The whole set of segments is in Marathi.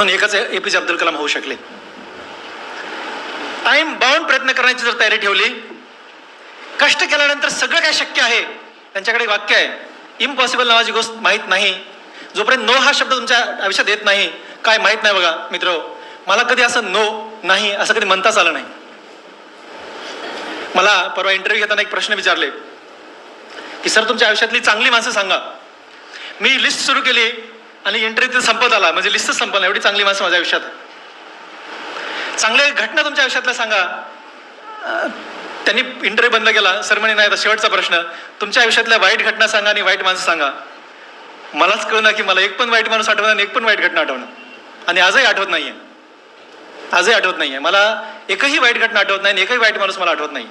म्हणून एकच ए पी जे अब्दुल कलाम होऊ शकले. टाइम बाउंड प्रयत्न करण्याची जर तयारी ठेवली कष्ट केल्यानंतर सगळं काय शक्य आहे त्यांच्याकडे वाक्य आहे इम्पॉसिबल नावाची गोष्ट माहीत नाही. जोपर्यंत नो हा शब्द तुमच्या आयुष्यात येत नाही काय माहीत नाही बघा मित्र मला कधी असं नो नाही असं कधी म्हणताच आलं नाही. मला परवा इंटरव्ह्यू घेताना एक प्रश्न विचारले की सर तुमच्या आयुष्यातली चांगली माणसं सांगा. मी लिस्ट सुरू केली आणि इंटरव्ह्यू संपत आला. म्हणजे लिस्टच संपला. एवढी चांगली माणसं माझ्या आयुष्यात. चांगल्या घटना तुमच्या आयुष्यातल्या सांगा. त्यांनी इंटरव्ह्यू बंद केला. सर म्हणे नाही आता शेवटचा प्रश्न. तुमच्या आयुष्यातल्या वाईट घटना सांगा आणि वाईट माणसं सांगा. मलाच कळणार की मला एक पण वाईट माणूस आठवणार आणि एक पण वाईट घटना आठवणं. आणि आजही आठवत नाही आहे आजही आठवत नाही आहे मला एकही वाईट घटना आठवत नाही आणि एकही वाईट माणूस मला आठवत नाही.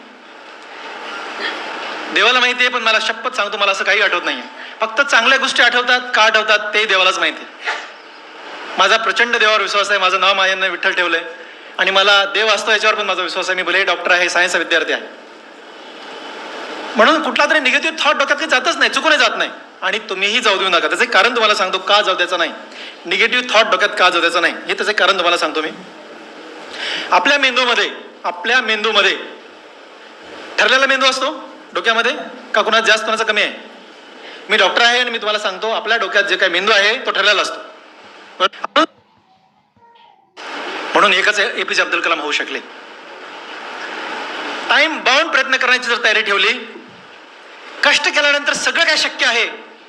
देवाला माहिती आहे पण मला शपथ सांगतो मला असं काही आठवत नाही आहे फक्त चांगल्या गोष्टी आठवतात का आठवतात ते देवालाच माहिती माझा प्रचंड देवावर विश्वास आहे माझं नाव माझ्यांना विठ्ठल ठेवलंय. आणि मला देव असतो याच्यावर पण माझा विश्वास आहे. मी भले डॉक्टर आहे सायन्सचा विद्यार्थी आहे. म्हणून कुठला तरी निगेटिव्ह थॉट डोक्यात काही जातच नाही चुकूनही जात नाही. आणि तुम्हीही जाऊ देऊ नका. त्याचे कारण तुम्हाला सांगतो का जाऊ द्यायचं नाही. निगेटिव्ह थॉट डोक्यात का जाऊ द्यायचं नाही हे त्याचे कारण तुम्हाला सांगतो मी. आपल्या मेंदूमध्ये आपल्या मेंदूमध्ये ठरलेला मेंदू असतो डोक्यामध्ये का कुणाचा जास्त कुणाचा कमी आहे? मी डॉक्टर आहे आणि मी तुम्हाला सांगतो आपल्या डोक्यात जे काही मेंदू आहे तो ठरलेला असतो. म्हणून एकच एपीजे अब्दुल कलाम होऊ शकले. टाइम बाउंड प्रयत्न करण्याची जर तयारी ठेवली कष्ट केल्यानंतर सगळं काय शक्य आहे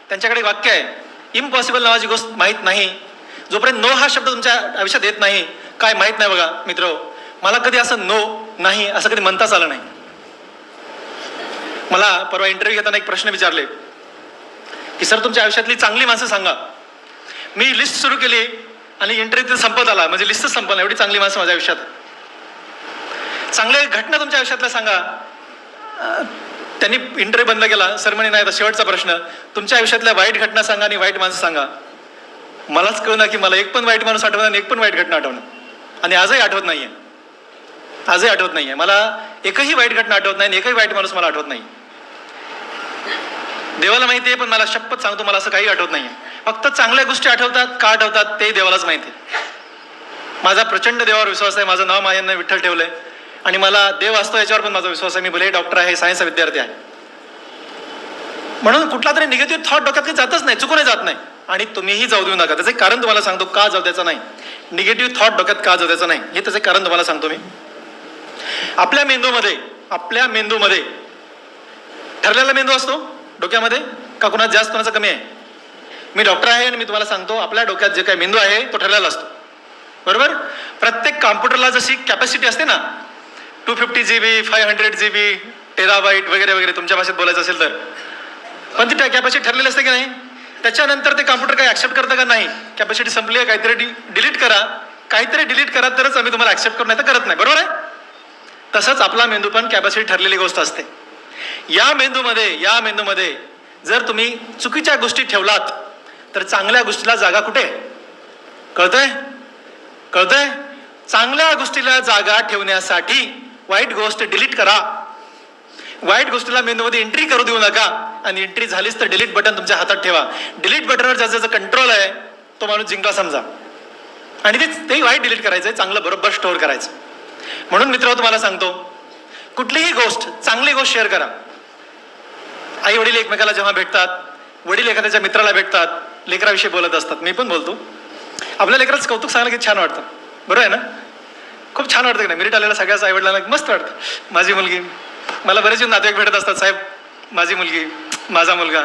त्यांच्याकडे वाक्य आहे इम्पॉसिबल नावाची गोष्ट माहीत नाही. जोपर्यंत नो हा शब्द तुमच्या आयुष्यात येत नाही काय माहीत नाही बघा मित्र. मला कधी असं नो नाही असं कधी म्हणताच आलं नाही. मला परवा इंटरव्ह्यू घेताना एक प्रश्न विचारले. की सर तुमच्या आयुष्यातली चांगली माणसं सांगा. मी लिस्ट सुरू केली आणि इंटरव्ह्यू संपत आला. म्हणजे लिस्टच संपला एवढी चांगली माणसं माझ्या आयुष्यात. चांगल्या घटना तुमच्या आयुष्यातल्या सांगा. त्यांनी इंटरव्ह्यू बंद केला. सर म्हणे नाही आता शेवटचा प्रश्न. तुमच्या आयुष्यातल्या वाईट घटना सांगा आणि वाईट माणसं सांगा. मलाच कळणार की मला एक पण वाईट माणूस आठवणार आणि एक पण वाईट घटना आठवणं. आणि आजही आठवत नाही आहे आजही आठवत नाही आहे मला एकही वाईट घटना आठवत नाही आणि एकही वाईट माणूस मला आठवत नाही. देवाला माहिती आहे पण मला शपथ सांगतो मला असं काही आठवत नाही फक्त चांगल्या गोष्टी आठवतात का आठवतात ते देवालाच माहिती आहे. माझा प्रचंड देवावर विश्वास आहे माझं नाव माझ्यांना विठ्ठल ठेवलं आहे आणि मला देव असतो याच्यावर पण माझा विश्वास आहे मी भले डॉक्टर आहे सायन्सचा विद्यार्थी आहे. म्हणून कुठला तरी निगेटिव्ह थॉट डोक्यात काही जातच नाही चुकूनही जात नाही. आणि तुम्हीही जाऊ देऊ नका. त्याचे कारण तुम्हाला सांगतो का जाऊ द्यायचं नाही. निगेटिव्ह थॉट डोक्यात का जाऊ द्यायचं नाही हे त्याचे कारण तुम्हाला सांगतो मी. आपल्या मेंदूमध्ये आपल्या मेंदूमध्ये ठरलेला मेंदू असतो? डोक्यामध्ये? का कुणात जास्त कुणाचं कमी आहे? मी डॉक्टर आहे आणि मी तुम्हाला सांगतो आपल्या डोक्यात जे काही मेंदू आहे तो ठरलेला असतो. बरोबर? प्रत्येक कॉम्प्युटरला जशी कॅपॅसिटी असते ना two fifty G B five hundred G B terabyte वगैरे वगैरे तुमच्या भाषेत बोलायचं असेल तर. पण ती कॅपॅसिटी ठरलेली असते की नाही? त्याच्यानंतर ते कॉम्प्युटर काही ऍक्सेप्ट करतं का नाही? कॅपॅसिटी संपली आहे काहीतरी डि डिलीट करा. काहीतरी डिलीट करा तरच आम्ही तुम्हाला ऍक्सेप्ट करू नाही तर करत नाही. बरोबर आहे? तसंच आपला मेंदू पण कॅपॅसिटी ठरलेली गोष्ट असते. या मेंदूमध्ये या मेंदूमध्ये जर तुम्ही चुकीच्या गोष्टी ठेवलात तर चांगल्या गोष्टीला जागा कुठे? आहे? कळतंय? कळतंय? चांगल्या गोष्टीला जागा ठेवण्यासाठी वाईट गोष्ट डिलीट करा. वाईट गोष्टीला मेंदूमध्ये एंट्री करू देऊ नका. आणि एंट्री झालीच तर डिलीट बटन तुमच्या हातात ठेवा. डिलीट बटनवर ज्याचा ज्याचा कंट्रोल आहे तो माणूस जिंकला समजा. आणि ते तेही वाईट डिलीट करायचं आहे चांगलं बरोबर स्टोअर करायचं. म्हणून मित्र तुम्हाला सांगतो कुठलीही गोष्ट चांगली गोष्ट शेअर करा. आई वडील एकमेकाला जेव्हा भेटतात वडील एखाद्याच्या मित्राला भेटतात लेकराविषयी बोलत असतात. मी पण बोलतो. आपल्या लेकराचं कौतुक सांगायला किती छान वाटतं. बरोबर आहे ना? खूप छान वाटतं की नाही? मेरिट आलेला सगळ्याच आई वडिलांना मस्त वाटतं. माझी मुलगी. मला बरेच नातेवाईक भेटत असतात साहेब. माझी मुलगी. माझा मुलगा.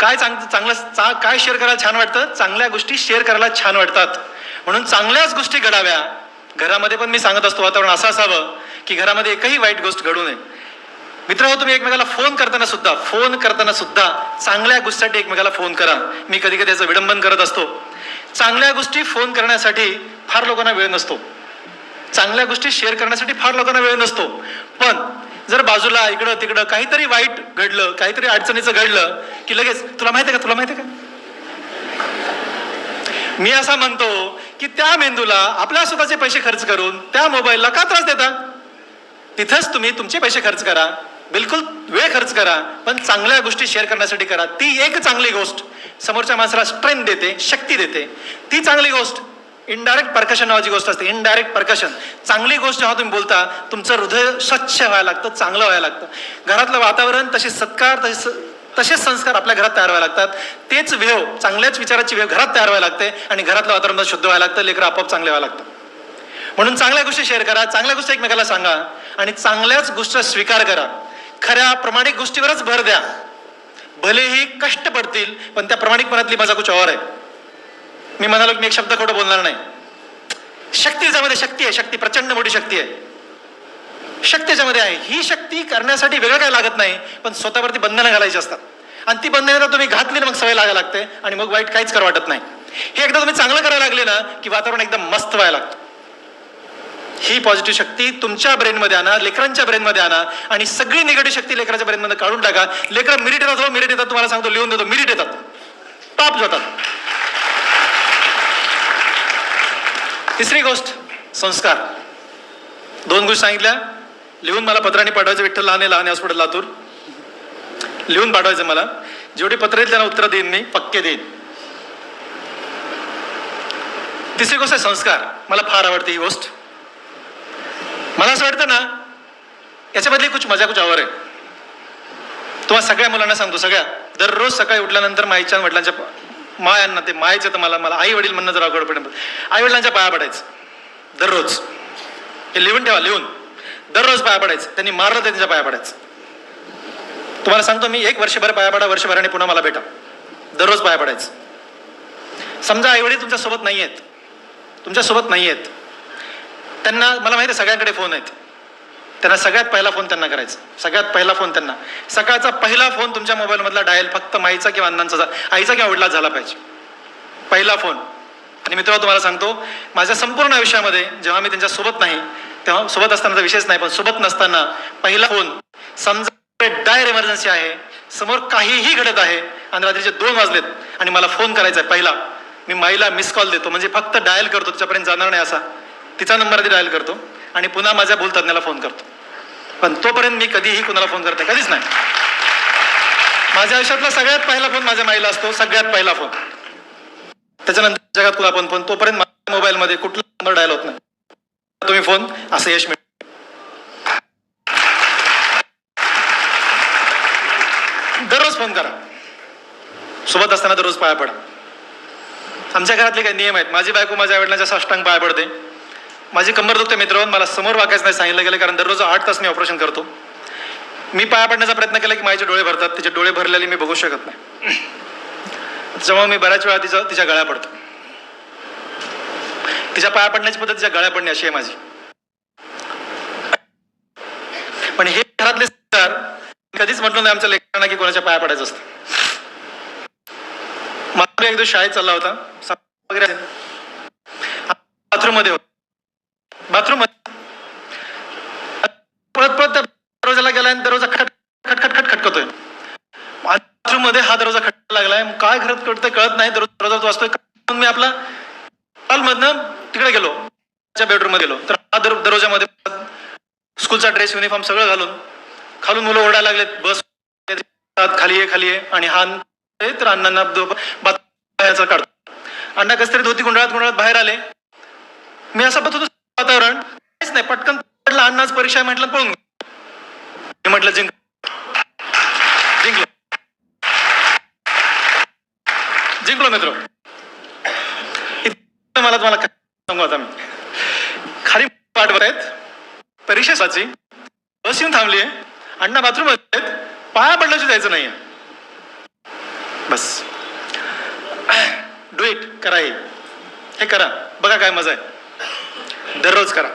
काय चांग चांगलं चा काय शेअर करायला छान वाटतं? चांगल्या गोष्टी शेअर करायला छान वाटतात. म्हणून चांगल्याच गोष्टी घडाव्या. घरामध्ये पण मी सांगत असतो वातावरण असं असावं की घरामध्ये एकही वाईट गोष्ट घडू नये. मित्र हो, तुम्ही एकमेकाला फोन करताना सुद्धा फोन करताना सुद्धा चांगल्या गोष्टीसाठी एकमेकाला फोन करा. मी कधी कधी याचं विडंबन करत असतो. चांगल्या गोष्टी फोन करण्यासाठी फार लोकांना वेळ नसतो. चांगल्या गोष्टी शेअर करण्यासाठी फार लोकांना वेळ नसतो. पण जर बाजूला इकडं तिकडं काहीतरी वाईट घडलं काहीतरी अडचणीचं घडलं की लगेच तुला माहिती आहे का? तुला माहिती आहे का? मी असा म्हणतो की त्या मेंदूला आपल्या स्वतःचे पैसे खर्च करून त्या मोबाईलला का त्रास देता? तिथंच तुम्ही तुमचे पैसे खर्च करा. बिलकुल वेळ खर्च करा पण चांगल्या गोष्टी शेअर करण्यासाठी करा. ती एक चांगली गोष्ट समोरच्या माणसाला स्ट्रेंथ देते शक्ती देते. ती चांगली गोष्ट इनडायरेक्ट परकशन नावाची गोष्ट असते इनडायरेक्ट परकशन चांगली गोष्ट जेव्हा तुम्ही बोलता तुमचं हृदय स्वच्छ व्हायला लागतं चांगलं व्हायला लागतं. घरातलं वातावरण तसे सत्कार तसे तसेच संस्कार आपल्या घरात तयार व्हायला लागतात. तेच वेव चांगल्याच विचाराची वेव घरात तयार व्हायला लागते आणि घरातलं वातावरण शुद्ध व्हायला लागतं लेकरं आपोआप चांगले व्हायला लागतं म्हणून चांगल्या गोष्टी शेअर करा चांगल्या गोष्टी एकमेकाला सांगा आणि चांगल्याच गोष्टी स्वीकार करा. खऱ्या प्रामाणिक गोष्टीवरच भर द्या. भलेही कष्ट पडतील पण त्या प्रामाणिकपणातली माझा कुछ और आहे. मी म्हणालो की मी एक शब्द खोटं बोलणार नाही. शक्ती ज्यामध्ये शक्ती आहे शक्ती प्रचंड मोठी शक्ती आहे. शक्ती ज्यामध्ये आहे ही शक्ती करण्यासाठी वेगळं काय लागत नाही पण स्वतःवरती बंधनं घालायची असतात. आणि ती बंधनं तुम्ही घातली ना मग सवय लागायला लागते आणि मग वाईट काहीच करा वाटत नाही. हे एकदा तुम्ही चांगलं करायला लागले ना की वातावरण एकदम मस्त व्हायला लागतं. ही पॉझिटिव्ह शक्ती तुमच्या ब्रेनमध्ये आणा लेकरांच्या ब्रेनमध्ये आणा आणि सगळी निगेटिव्ह शक्ती लेकराच्या ब्रेनमध्ये काढून टाका. लेकरं मिरिट येतात हो मिरिट येतात तुम्हाला सांगतो लिहून देतो मिरिट येतात. टॉप जातात. तिसरी गोष्ट संस्कार. दोन गोष्टी सांगितल्या. लिहून मला पत्राने पाठवायचं विठ्ठल लहाने लहाने हॉस्पिटल लातूर. लिहून पाठवायचं मला. जेवढी पत्र येईल त्यांना उत्तर देईन मी पक्के देईन. तिसरी गोष्ट आहे संस्कार. मला फार आवडते ही गोष्ट. मला असं वाटतं ना याच्यामधली कुछ मजा कुछ आवर आहे. तुम्हाला सगळ्या मुलांना सांगतो सगळ्या. दररोज सकाळी उठल्यानंतर माईच्या वडिलांच्या प- मायांना ते मायचं तर मला मला आई वडील म्हणणं जर अवघड पडेल. आई वडिलांच्या पाया पडायचं. दररोज. हे लिहून ठेवा लिहून. दररोज पाया पडायचं. त्यांनी मारलं त्यांच्या पाया पडायचं. तुम्हाला सांगतो मी एक वर्षभर पाया पडा वर्षभराने पुन्हा मला भेटा. दररोज पाया पडायचं. समजा आईवडील तुमच्यासोबत नाही आहेत तुमच्यासोबत नाही आहेत त्यांना मला माहिती आहे सगळ्यांकडे फोन आहेत. त्यांना सगळ्यात पहिला फोन त्यांना करायचा. सगळ्यात पहिला फोन त्यांना. सकाळचा पहिला फोन तुमच्या मोबाईलमधला डायल फक्त माईचा किंवा अण्णांचा आईचा किंवा वडिला झाला पाहिजे. पहिला फोन आणि मित्र तुम्हाला सांगतो माझ्या संपूर्ण आयुष्यामध्ये जेव्हा मी त्यांच्यासोबत नाही तेव्हा सोबत असतानाचा विशेष नाही पण सोबत नसताना पहिला फोन समजा डायर इमर्जन्सी आहे समोर काहीही घडत आहे आणि रात्रीचे दोन वाजलेत आणि मला फोन करायचा आहे पहिला. मी माईला मिस कॉल देतो म्हणजे फक्त डायल करतो त्याच्यापर्यंत जाणार नाही असा. तिचा नंबर आधी डायल करतो आणि पुन्हा माझ्या भूलतज्ञाला फोन करतो. पण तोपर्यंत मी कधीही कुणाला फोन करते कधीच नाही. माझ्या आयुष्यातला सगळ्यात पहिला फोन माझ्या माईला असतो सगळ्यात पहिला फोन त्याच्यानंतर जगात कुठला पण फोन तोपर्यंत माझ्या मोबाईलमध्ये कुठला नंबर डायल होत नाही. तुम्ही फोन असं यश मिळतो. दररोज फोन करा. सोबत असताना दररोज पाया पडा. आमच्या घरातले काही नियम आहेत. माझी बायको माझ्या वडिलांच्या साष्टांग पाया पडते. माझी कंबर दुखते मित्र मला समोर वाकायचं नाही सांगितलं गेलं कारण दररोज आठ तास मी ऑपरेशन करतो. मी पाया पडण्याचा प्रयत्न केला की माझे डोळे भरतात तिचे डोळे भरलेले मी बघू शकत नाही. जेव्हा मी बऱ्याच वेळा तिचा तिच्या गळ्या पडतो. तिच्या पाया पडण्याची पद्धत तिच्या गळ्या पडणे अशी आहे माझी. पण हे घरातले संस्कार कधीच म्हटलं नाही आमच्या लेकरांना की कोणाच्या पाया पडायचं असतं. मला एक दिवस शाळेत चालला होता. सा- वगैरे बाथरूममध्ये बाथरूम पळत पळत त्या दरवाजाला गेला आणि दरवाजा खट खट खट खट खटकतोय बाथरूममध्ये हा दरवाजा खटकायला लागलाय. काय घरात कळतंय कळत नाही. दरवाजा दरवाजा म्हणून मी आपला हॉलमधनं तिकडे गेलो. बेडरूममध्ये गेलो. तर हा दर दरवाजामध्ये स्कूलचा ड्रेस युनिफॉर्म सगळं घालून खालून मुलं ओरडायला लागलेत. बस खाली आहे खाली आहे आणि हा तर अण्णांना दो- काढतो. अण्णा कसं तरी धोती गुंडाळत गुंडाळत बाहेर आले. मी असं बघत होतो वातावरण. काहीच नाही पटकन पडला परीक्षा म्हटलं पळून म्हटलं जिंक. जिंकलो. जिंकलो मित्र. मला तुम्हाला सांगू आता मी. खाली पाठ वर आहेत परीक्षेसाठी बस येऊन थांबली आहे अण्णा बाथरूम आहेत. पाया पडल्याची जायचं नाहीये. बस. Do it. करा हे करा. बघा काय मजा आहे. दररोज करा.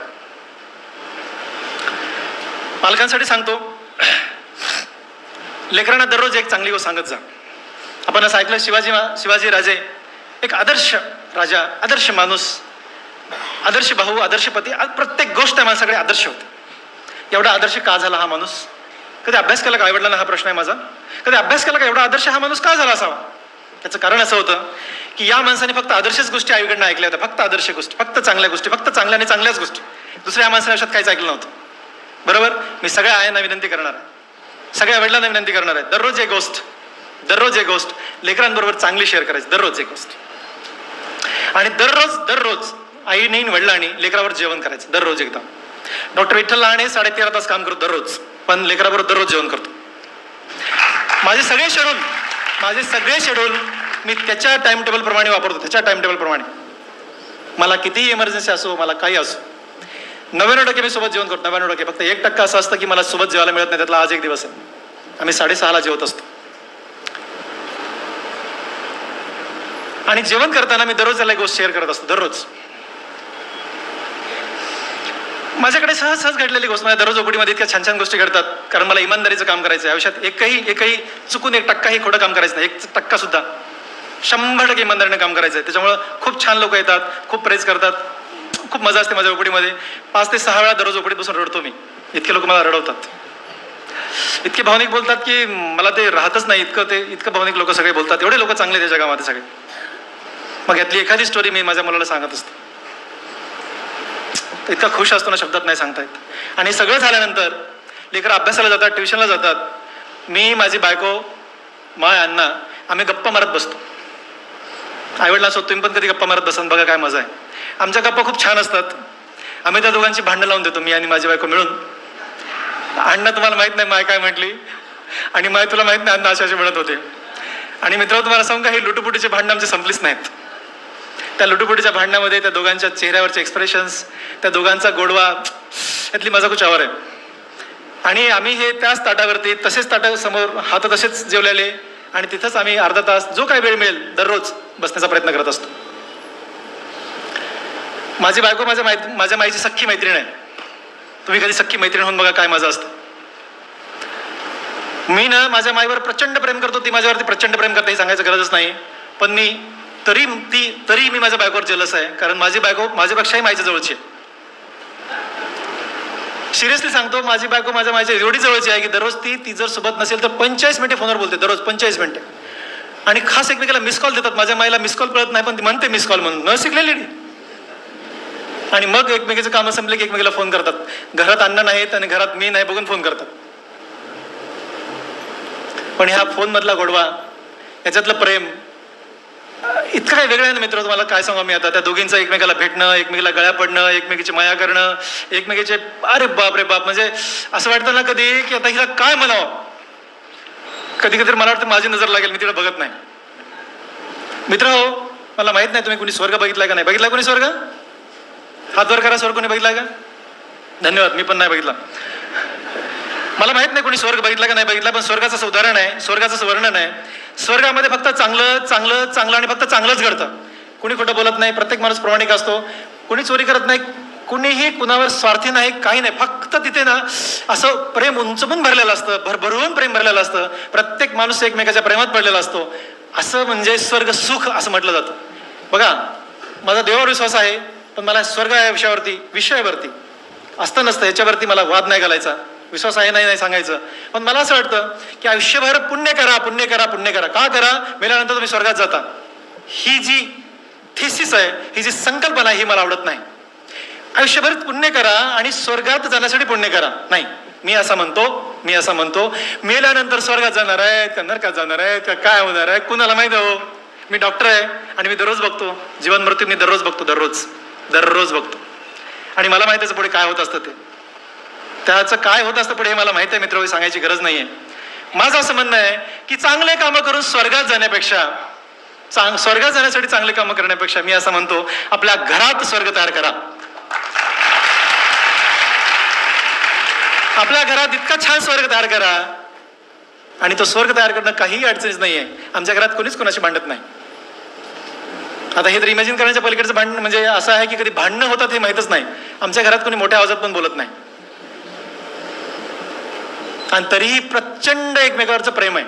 पालकांसाठी सांगतो लेकरांना दररोज एक चांगली गोष्ट सांगत जा. आपण असं ऐकलं शिवाजी शिवाजी राजे एक आदर्श राजा आदर्श माणूस आदर्श भाऊ आदर्श पती प्रत्येक गोष्ट आहे माझ्याकडे आदर्श होते. एवढा आदर्श का झाला हा माणूस? कधी अभ्यास केला का? आईवडिलांना हा प्रश्न आहे माझा. कधी अभ्यास केला का? एवढा आदर्श हा माणूस का झाला असावा? त्याचं कारण असं होतं की या माणसाने फक्त आदर्शच गोष्टी आईकडनं ऐकल्या होत्या. फक्त आदर्श गोष्टी फक्त चांगल्या गोष्टी फक्त चांगल्या आणि चांगल्याच गोष्टी. दुसऱ्या माणसाने आयुष्यात काहीच ऐकलं नव्हतं. बरोबर? मी सगळ्या आयांना विनंती करणार आहे. सगळ्या वडिलांना विनंती करणार आहे. दररोज एक गोष्ट दररोज एक गोष्ट. लेकरांबरोबर चांगली शेअर करायची दररोज एक गोष्ट. आणि दररोज दररोज आईने वडिलांनी लेकरावर जेवण करायचं दररोज एकदा. डॉक्टर विठ्ठल लहाने साडेतेरा तास काम करतो दररोज पण लेकराबरोबर दररोज जेवण करतो. माझे सगळे शेड्यूल माझे सगळे शेड्यूल मी त्याच्या टाइम टेबलप्रमाणे वापरतो त्याच्या टाइम टेबलप्रमाणे मला कितीही इमर्जन्सी असो मला काही असो. नव्याण्णव टक्के मी सोबत जेवण करतो नव्याण्णव टक्के. फक्त एक टक्का असं असतं की मला सोबत जेवायला मिळत नाही त्यातला आज एक दिवस आहे. आम्ही साडेसहाला जेवत असतो. आणि जेवण करताना मी दररोज त्याला एक गोष्ट शेअर करत असतो दररोज. माझ्याकडे सहज सहज घडलेली गोष्ट माझ्या दररोज ओपडीमध्ये इतक्या छान छान गोष्टी घडतात कारण मला इमानदारीचं काम करायचं आहे. आयुष्यात एकही एकही चुकून एक टक्काही खोटं काम करायचं नाही एक टक्का सुद्धा. शंभर टक्के इमानदारीने काम करायचं आहे त्याच्यामुळं खूप छान लोक येतात खूप प्रेस करतात. खूप मजा असते माझ्या ओपडीमध्ये पाच ते सहा वेळा दररोज ओपडीत बसून रडतो मी. इतके लोक मला रडवतात. इतके भावनिक बोलतात की मला ते राहतच नाही. इतकं ते इतकं भावनिक लोक सगळे बोलतात. एवढे लोक चांगले त्या जगामध्ये सगळे. मग यातली एखादी स्टोरी मी माझ्या मुलाला सांगत असते. इतका खुश असतो ना शब्दात नाही सांगता येत. आणि सगळं झाल्यानंतर लेकर अभ्यासाला जातात ट्युशनला जातात. मी माझी बायको माय अण्णा आम्ही गप्पा मारत बसतो. आईवडिलांसोबत तुम्ही पण कधी गप्पा मारत बसन बघा काय मजा आहे. आमच्या गप्पा खूप छान असतात. आम्ही त्या दोघांची भांडणं लावून देतो मी आणि माझी बायको मिळून. अण्णा तुम्हाला माहीत नाही माय काय म्हटली? आणि माय तुला माहीत नाही अण्णा असे असे म्हणत होते. आणि मित्र तुम्हाला सांगू का हे लुटुपुटीचे भांडणं आमचे संपलीच नाहीत. त्या लुटुपुटीच्या भांडणामध्ये त्या दोघांच्या चेहऱ्यावरचे एक्सप्रेशन्स त्या दोघांचा गोडवा यातली मजा खूप आवर आहे. आणि आम्ही हे त्याच ताटावरती तसेच ताटा समोर हात तसेच जेवलेले आणि तिथंच आम्ही अर्धा तास जो काही वेळ मिळेल दररोज बसण्याचा प्रयत्न करत असतो. माझी बायको माझ्या माहिती माझ्या माईची सख्खी मैत्रीण आहे. तुम्ही कधी सख्खी मैत्रीण होऊन बघा काय माझं असतं. मी ना माझ्या माईवर प्रचंड प्रेम करतो ती माझ्यावरती प्रचंड प्रेम करते हे सांगायचं गरजच नाही. पण मी तरी ती तरी मी माझ्या बायकोवर जेलस आहे. कारण माझी बायको माझ्यापेक्षाही माईच्या जवळची आहे. सिरियसली सांगतो माझी बायको माझ्या माझ्या एवढी जवळची आहे की दररोज ती ती जर सोबत नसेल तर पंचेचाळीस मिनिटे फोनवर बोलते दररोज पंचेचाळीस मिनिटे. आणि खास एकमेकाला मिस कॉल देतात माझ्या माईला मिस कॉल कळत नाही पण ती म्हणते मिस कॉल म्हणून. न शिकलेली आणि मग एकमेकीचं कामं संपले की एकमेकीला फोन करतात. घरात अन्न नाहीत आणि घरात मी नाही बघून फोन करतात. पण ह्या फोनमधला गोडवा याच्यातलं प्रेम इतकं काय वेगळं आहे ना मित्र? तुम्हाला काय सांगू मी आता? त्या दोघींचं एकमेकाला भेटणं एकमेकीला गळ्या पडणं एकमेकीची माया करणं एकमेकीचे अरे बाप रे बाप! म्हणजे असं वाटतं ना कधी की आता हिला काय म्हणावं? कधी कधी मला वाटतं माझी नजर लागेल मी तिला बघत नाही. मित्र हो मला माहीत नाही तुम्ही कुणी स्वर्ग बघितलाय का नाही. बघितला कोणी स्वर्ग? हात वर करा स्वर्ग कोणी बघितलाय का? धन्यवाद मी पण नाही बघितला. मला माहीत नाही कोणी स्वर्ग बघितला का नाही बघितला पण स्वर्गाचं उदाहरण आहे. स्वर्गाचं वर्णन आहे. स्वर्गामध्ये फक्त चांगलं चांगलं चांगलं आणि फक्त चांगलंच घडतं. कुणी खोटं बोलत नाही प्रत्येक माणूस प्रामाणिक असतो. कुणी चोरी करत नाही कुणीही कुणावर स्वार्थी नाही काही नाही. फक्त तिथे ना असं प्रेम उंचपून भरलेलं असतं भरभरून प्रेम भरलेलं असतं. प्रत्येक माणूस एकमेकाच्या प्रेमात पडलेला असतो. असं म्हणजे स्वर्ग सुख असं म्हटलं जातं. बघा माझा देवावर विश्वास आहे पण मला स्वर्ग या विषयावरती विषयावरती असतं नसतं याच्यावरती मला वाद नाही घालायचा. विश्वास आहे? नाही नाही सांगायचं. पण मला असं वाटतं की आयुष्यभर पुण्य करा पुण्य करा पुण्य करा. का करा? मेल्यानंतर तुम्ही स्वर्गात जाता. ही जी थिसिस आहे ही जी संकल्पना आहे ही मला आवडत नाही. आयुष्यभर पुण्य करा आणि स्वर्गात जाण्यासाठी पुण्य करा. नाही. मी असं म्हणतो मी असं म्हणतो. मेल्यानंतर स्वर्गात जाणार आहे का नरकात जाणार आहे का काय होणार आहे? कुणाला माहीत हो? मी डॉक्टर आहे आणि मी दररोज बघतो. जीवन मृत्यू मी दररोज बघतो दररोज. दररोज बघतो. आणि मला माहीत आहे पुढे काय होत असतं ते. त्याचं काय होत असतं पुढे हे मला माहिती आहे मित्र सांगायची गरज नाही आहे माझं असं म्हणणं आहे की चांगले कामं करून स्वर्गात जाण्यापेक्षा चांग स्वर्गात जाण्यासाठी चांगले कामं करण्यापेक्षा मी असं म्हणतो आपल्या घरात स्वर्ग तयार करा. आपल्या घरात इतका छान स्वर्ग तयार करा आणि तो स्वर्ग तयार करणं काहीही अडचणीच नाही आहे आमच्या घरात कोणीच कोणाशी भांडत नाही. आता हे तर इमॅजिन करण्याच्या पलीकडचं भांडण म्हणजे असं आहे की कधी भांडणं होतात हे माहीतच नाही. आमच्या घरात कोणी मोठ्या आवाजात पण बोलत नाही. आणि तरीही प्रचंड एकमेकावरचं प्रेम आहे.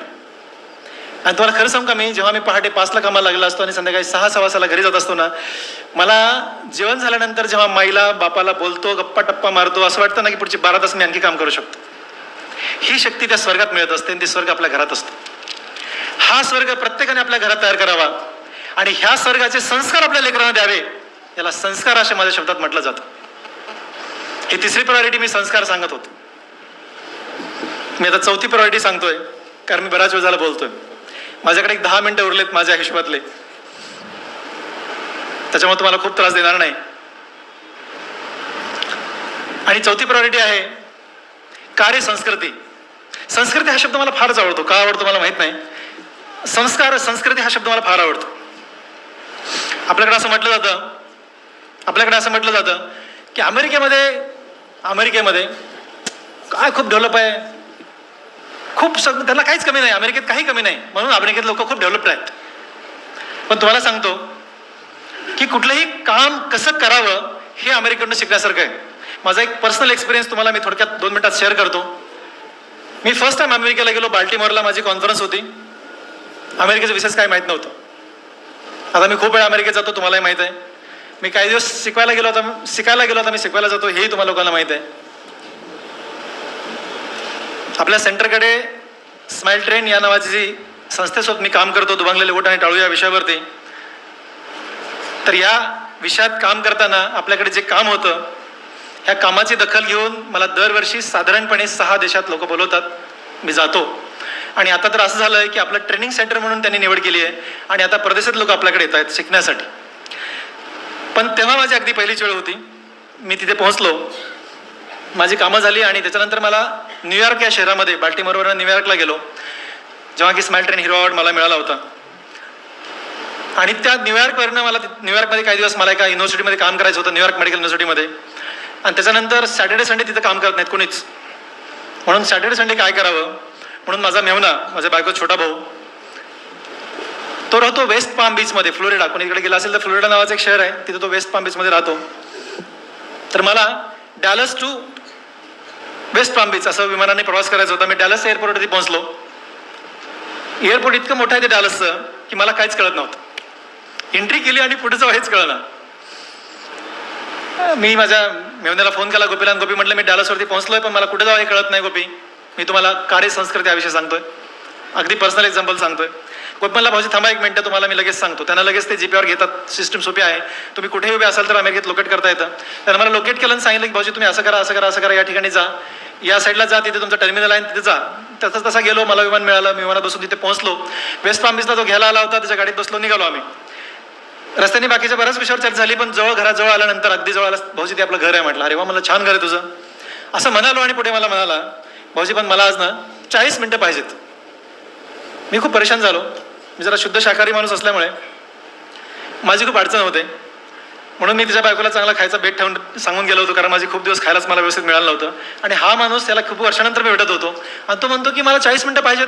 आणि तुम्हाला खरं सांगू का मी जेव्हा मी पहाटे पाचला कामाला लागला असतो आणि संध्याकाळी सहा सव्वासाला घरी जात असतो ना मला जेवण झाल्यानंतर जेव्हा माईला बापाला बोलतो गप्पा टप्पा मारतो असं वाटतं ना की पुढची बारा तास मी आणखी काम करू शकतो. ही शक्ती त्या स्वर्गात मिळत असते आणि ती स्वर्ग आपल्या घरात असतो. हा स्वर्ग प्रत्येकाने आपल्या घरात तयार करावा आणि ह्या स्वर्गाचे संस्कार आपल्या लेकरांना द्यावे याला संस्कार असे माझ्या शब्दात म्हटलं जातं. ही तिसरी प्रायोरिटी मी संस्कार सांगत होतो. मी आता चौथी प्रायोरिटी सांगतोय कारण मी बराच वेळ झाला बोलतोय. माझ्याकडे एक दहा मिनिटं उरलेत माझ्या हिशोबातले. त्याच्यामुळे तुम्हाला खूप त्रास देणार नाही. आणि चौथी प्रायोरिटी आहे कार्य संस्कृती. संस्कृती हा शब्द मला फारच आवडतो. का आवडतो मला माहीत नाही. संस्कार संस्कृती हा शब्द मला फार आवडतो. आपल्याकडे असं म्हटलं जातं आपल्याकडे असं म्हटलं जातं की अमेरिकेमध्ये अमेरिकेमध्ये काय खूप डेव्हलप आहे? खूप सग काहीच कमी नाही अमेरिकेत काही कमी नाही. म्हणून अमेरिकेत लोक खूप डेव्हलप्ड आहेत. पण तुम्हाला सांगतो की कुठलंही काम कसं करावं हे अमेरिकेकडून शिकण्यासारखं आहे. माझा एक पर्सनल एक्सपिरियन्स तुम्हाला मी थोडक्यात दोन मिनिटात शेअर करतो. मी फर्स्ट टाइम अमेरिकेला गेलो बाल्टीमोरला माझी कॉन्फरन्स होती. अमेरिकेचं विशेष काय माहीत नव्हतं. आता मी खूप वेळा अमेरिकेत जातो तुम्हालाही माहीत आहे. मी काही दिवस शिकवायला गेलो होता शिकायला गेलो होता मी शिकवायला जातो हेही तुम्हाला लोकांना माहीत आहे. आपल्या सेंटरकडे स्माईल ट्रेन या नावाची जी संस्थेसोबत मी काम करतो दुभांगलेले ओट आणि टाळू या विषयावरती तर या विषयात काम करताना आपल्याकडे जे काम होतं ह्या कामाची दखल घेऊन मला दरवर्षी साधारणपणे सहा देशात लोक बोलवतात मी जातो. आणि आता तर असं झालं आहे की आपलं ट्रेनिंग सेंटर म्हणून त्यांनी निवड केली आहे आणि आता परदेशात लोक आपल्याकडे येत आहेत शिकण्यासाठी. पण तेव्हा माझी अगदी पहिलीच वेळ होती. मी तिथे पोहोचलो. माझी कामं झाली आणि त्याच्यानंतर मला न्यूयॉर्क या शहरामध्ये बाल्टीमोरवरून न्यूयॉर्कला गेलो जेव्हा की स्माइल ट्रेन हिरो अवॉर्ड मला मिळाला होता. आणि त्या न्यूयॉर्कवरनं मला न्यूयॉर्कमध्ये काही दिवस मला एका युनिव्हर्सिटीमध्ये काम करायचं होतं न्यूयॉर्क मेडिकल युनिव्हर्सिटीमध्ये आणि त्याच्यानंतर सॅटर्डे संडे तिथं काम करत नाहीत कोणीच. म्हणून सॅटर्डे संडे काय करावं? म्हणून माझा मेहना माझ्या बायको छोटा भाऊ तो राहतो वेस्ट पाम बीचमध्ये फ्लोरिडा कोणी इकडे गेला असेल तर फ्लोरिडा नावाचं एक शहर आहे तिथे तो वेस्ट पाम बीचमध्ये राहतो. तर मला डॅलस टू वेस्ट पाम असं विमानाने प्रवास करायचा होता. मी डॅलस एअरपोर्टवरती पोहोचलो. एअरपोर्ट इतकं मोठं आहे ते डॅलसचं की मला काहीच कळत नव्हतं. एंट्री केली आणि पुढे जाऊ हेच कळलं मी माझ्या मेवण्याला फोन केला गोपीला आणि गोपी म्हटलं मी डॅलसवरती पोहोचलोय पण मला कुठे जावं हे कळत नाही गोपी. मी तुम्हाला कार्य संस्कृती याविषयी सांगतोय. अगदी पर्सनल एक्झाम्पल सांगतोय. गोपी म्हणला भाऊजी थांबा एक मिनटं तुम्हाला मी लगेच सांगतो. त्यांना लगेच ते जीपीवर घेतात. सिस्टम सोपी आहे. तुम्ही कुठेही उभे असाल तर अमेरिकेत लोकेट करता येतं. त्यांना मला लोकेट केलं आणि सांगितलं की भाऊजी तुम्ही असं करा असं करा असं करा या ठिकाणी जा. या साईडला जा तिथे तुमचं टर्मिनल आहे तिथे जा. तसंच तसा गेलो मला विमान मिळालं मी विमानात बसून तिथे पोहोचलो. वेस्ट पाम जो घ्यायला आला होता त्याच्या गाडीत बसलो निघालो आम्ही. रस्त्याने बाकीच्या बऱ्याच विषयावर चर्चा झाली पण जवळ घराजवळ आल्यानंतर अगदी जवळ आला भाऊजी ते आपलं घर आहे म्हटलं. अरे वा मला छान घर आहे तुझं. असं म्हणालो आणि पुढे मला म्हणाला भाऊजी पण मला आज ना चाळीस मिनटं पाहिजेत. मी खूप परेशान झालो. मी जरा शुद्ध शाकाहारी माणूस असल्यामुळे माझी खूप अडचण होते. म्हणून मी तिच्या बायकोला चांगला खायचा बेट ठेवून सांगून गेलो होतो कारण माझे खूप दिवस खायलाच मला व्यवस्थित मिळालं नव्हतं. आणि हा माणूस त्याला खूप वर्षानंतर मी भेटत होतो. आणि तो म्हणतो की मला चाळीस मिनटं पाहिजेत.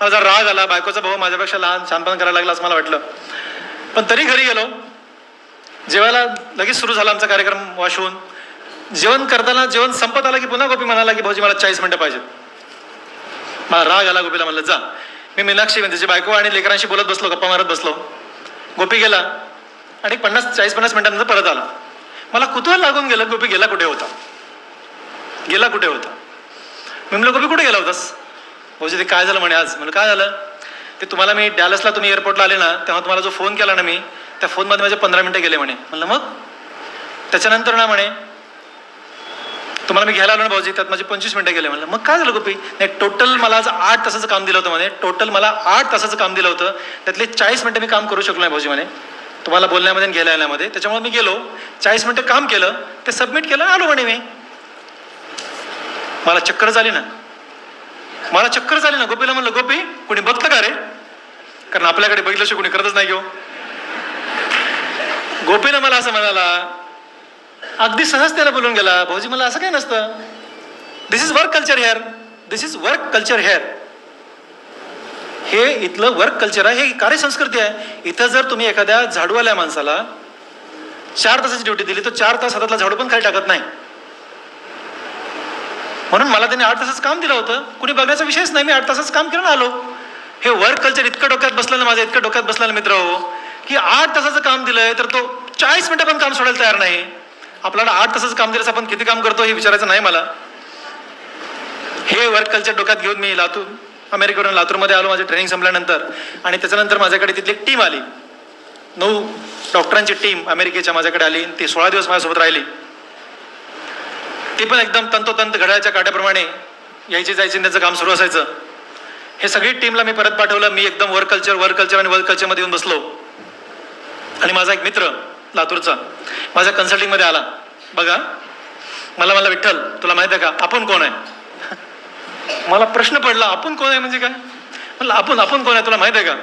मला जरा राग आला. बायकोचा भाऊ माझ्यापेक्षा लहान छानपण करायला लागला असं मला वाटलं. पण तरी घरी गेलो. जेवायला लगेच सुरू झाला आमचा कार्यक्रम वाशवून. जेवण करताना जेवण संपत आलं की पुन्हा गोपी म्हणाला की भाऊजी मला चाळीस मिनटं पाहिजेत. मला राग आला गोपीला म्हणलं जा. मी मीनाक्षी म्हणजे त्याची बायको आणि लेकरांशी बोलत बसलो गप्पा मारत बसलो. गोपी गेला. आणि पन्नास चाळीस पन्नास मिनिटांनंतर परत आला. मला कुतूहल लागून गेलं गोपी गेला कुठे होता? गेला कुठे होता? मी म्हणलं गोपी कुठे गेला होतास? भाऊजी ते काय झालं म्हणे आज? म्हणलं काय झालं? ते तुम्हाला मी डॅलसला तुम्ही एअरपोर्टला आले ना तेव्हा तुम्हाला जो फोन केला ना मी त्या फोनमध्ये माझे पंधरा मिनटं गेले म्हणे. म्हणलं मग? त्याच्यानंतर ना म्हणे तुम्हाला मी घ्यायला आलो ना भाऊजी त्यात माझे पंचवीस मिनटं गेले. म्हणलं मग काय झालं गोपी? नाही टोटल मला आज आठ तासाचं काम दिलं होतं म्हणे. टोटल मला आठ तासाचं काम दिलं होतं. त्यातले चाळीस मिनटं मी काम करू शकलो नाही भाऊजी म्हणे. तुम्हाला बोलण्यामध्ये आणि घ्यायला येण्यामध्ये त्याच्यामुळे मी गेलो. चाळीस मिनटं काम केलं. ते सबमिट केलं आलो म्हणे मी. मला चक्कर झाली ना. मला चक्कर झाली ना. गोपीला म्हणलं गोपी कुणी बघतं का रे? कारण आपल्याकडे बघितल्याशिवाय कुणी करतच नाही घेऊ गोपीनं मला असं म्हणाला अगदी सहज त्याला बोलून गेला. भाऊजी मला असं काही नसतं. This is work culture here this is work culture here हे इथलं वर्क कल्चर आहे हे कार्यसंस्कृती आहे. इथं जर तुम्ही एखाद्या झाडूवाल्या माणसाला चार तासाची ड्युटी दिली तर चार तास हातातला झाडू पण खाली टाकत नाही. म्हणून मला त्यांनी आठ तासाचं काम दिलं होतं. कुणी बघण्याचा विषयच नाही मी आठ तासाचं काम केलं आलो. हे वर्क कल्चर इतकं डोक्यात बसलं ना माझ्या इतकं डोक्यात बसलं मित्र हो की आठ तासाचं काम दिलंय तर तो चाळीस मिनिटं पण काम सोडायला तयार नाही. आपल्याला आठ तासाचं काम दिलं आपण किती काम करतो हे विचारायचं नाही मला. हे वर्क कल्चर डोक्यात घेऊन मी लातूर अमेरिकेवरून लातूरमध्ये आलो माझी ट्रेनिंग संपल्यानंतर. आणि त्याच्यानंतर माझ्याकडे तिथली एक टीम आली. नऊ डॉक्टरांची टीम अमेरिकेच्या माझ्याकडे आली. ती सोळा दिवस माझ्यासोबत राहिली. ती पण एकदम तंतोतंत घड्याळच्या काट्याप्रमाणे यायची जायची त्याचं काम सुरू असायचं. हे सगळी टीमला मी परत पाठवलं. मी एकदम वर्क कल्चर वर्क कल्चर आणि वर्क कल्चरमध्ये येऊन बसलो. आणि माझा एक मित्र लातूरचा माझ्या कन्सल्टिंगमध्ये आला. बघा मला मला विठ्ठल तुला माहिती आहे का? आपण कोण आहे? मला प्रश्न पडला आपण कोण आहे म्हणजे काय? म्हणलं आपण आपण कोण आहे तुला माहिती आहे का?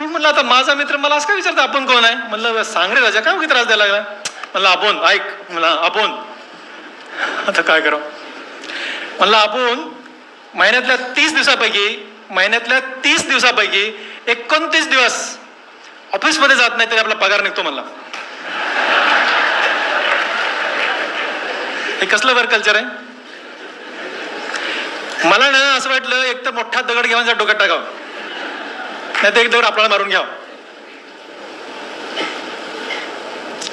मी म्हणलं आता माझा मित्र मला असं काय विचारतं आपण कोण आहे? म्हणलं सांग रे राजा काय त्रास द्यायला लागला? म्हणलं आपण ऐक. म्हणलं आपण. आता काय करावं म्हणलं आपण महिन्यातल्या तीस दिवसापैकी महिन्यातल्या तीस दिवसापैकी एकोणतीस दिवस ऑफिसमध्ये जात नाही तरी आपला पगार निघतो म्हणला. हे कसलं वर्क कल्चर आहे? मला ना असं वाटलं एक तर मोठा दगड घेऊन जा डोक्यात टाकावं. नाही तर एक दगड आपल्याला मारून घ्यावं.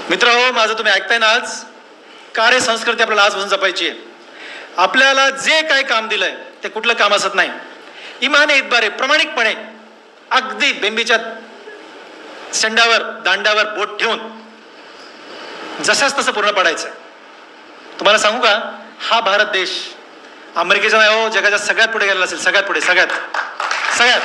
मित्र हो माझं तुम्ही ऐकताय ना आज कार्य संस्कृती आपल्याला आजपासून जपायची आहे. आपल्याला जे काय काम दिलंय ते कुठलं काम असत नाही. इमाने इतबारे प्रामाणिकपणे अगदी बेंबीच्या शेंडावर दांडावर बोट ठेवून जशाच तसं पूर्ण पडायचं. तुम्हाला सांगू का हा भारत देश अमेरिकेचा नाही हो जगाच्या सगळ्यात पुढे गेलेला असेल सगळ्यात पुढे सगळ्यात सगळ्यात.